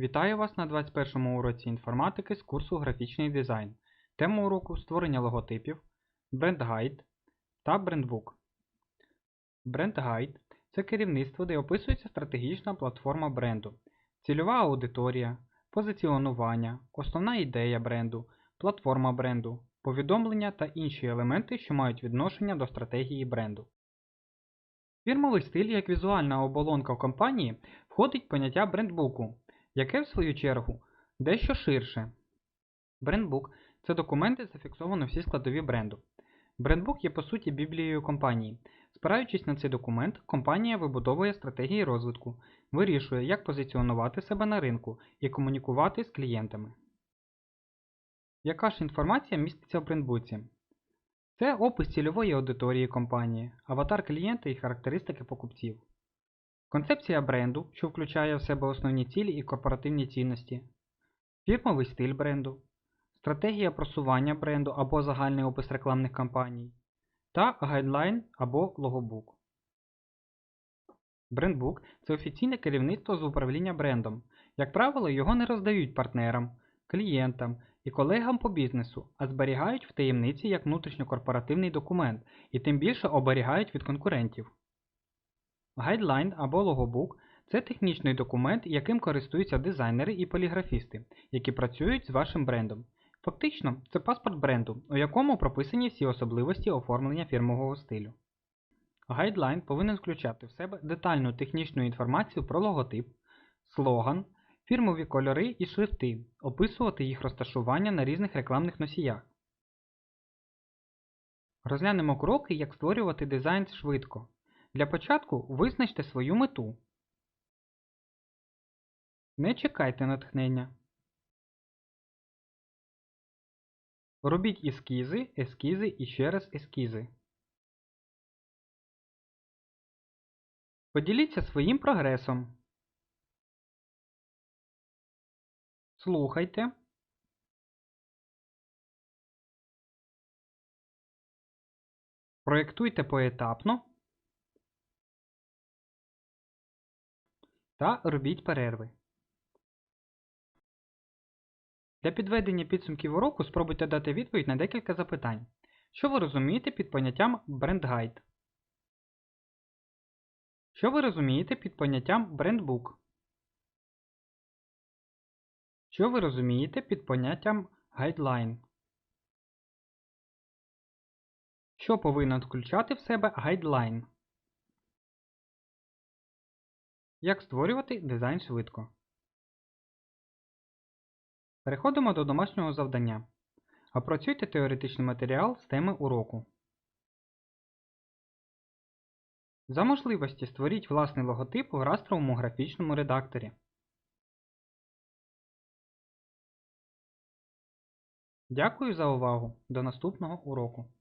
Вітаю вас на 21 му уроці інформатики з курсу Графічний дизайн. Тема уроку створення логотипів, бренд-гайд та брендбук. Бренд-гайд це керівництво, де описується стратегічна платформа бренду, цільова аудиторія, позиціонування, основна ідея бренду, платформа бренду, повідомлення та інші елементи, що мають відношення до стратегії бренду. Фірмовий стиль як візуальна оболонка компанії входить поняття брендбуку, яке в свою чергу дещо ширше. Брендбук це документ, де зафіксовано всі складові бренду. Брендбук є по суті біблією компанії. Спираючись на цей документ, компанія вибудовує стратегії розвитку, вирішує, як позиціонувати себе на ринку і комунікувати з клієнтами. Яка ж інформація міститься в брендбуці? Це опис цільової аудиторії компанії, аватар клієнта і характеристики покупців. Концепція бренду, що включає в себе основні цілі і корпоративні цінності, фірмовий стиль бренду, стратегія просування бренду або загальний опис рекламних кампаній, та гайдлайн або логобук. Брендбук це офіційне керівництво з управління брендом. Як правило, його не роздають партнерам, клієнтам і колегам по бізнесу, а зберігають в таємниці як внутрішньокорпоративний документ і тим більше оберігають від конкурентів. Гайдлайн або логобук це технічний документ, яким користуються дизайнери і поліграфісти, які працюють з вашим брендом. Фактично, це паспорт бренду, у якому прописані всі особливості оформлення фірмового стилю. Гайдлайн повинен включати в себе детальну технічну інформацію про логотип, слоган, фірмові кольори і шрифти, описувати їх розташування на різних рекламних носіях. Розглянемо кроки, як створювати дизайн швидко. Для початку визначте свою мету. Не чекайте натхнення. Робіть ескізи, ескізи і ще раз ескізи. Поділіться своїм прогресом. Слухайте. Проєктуйте поетапно. Та робіть перерви. Для підведення підсумків уроку спробуйте дати відповідь на декілька запитань. Що ви розумієте під поняттям брендгайд? Що ви розумієте під поняттям брендбук? Що ви розумієте під поняттям гайдлайн? Що повинен включати в себе гайдлайн? Як створювати дизайн швидко? Переходимо до домашнього завдання. Опрацюйте теоретичний матеріал з теми уроку. За можливості створіть власний логотип в растровому графічному редакторі. Дякую за увагу! До наступного уроку!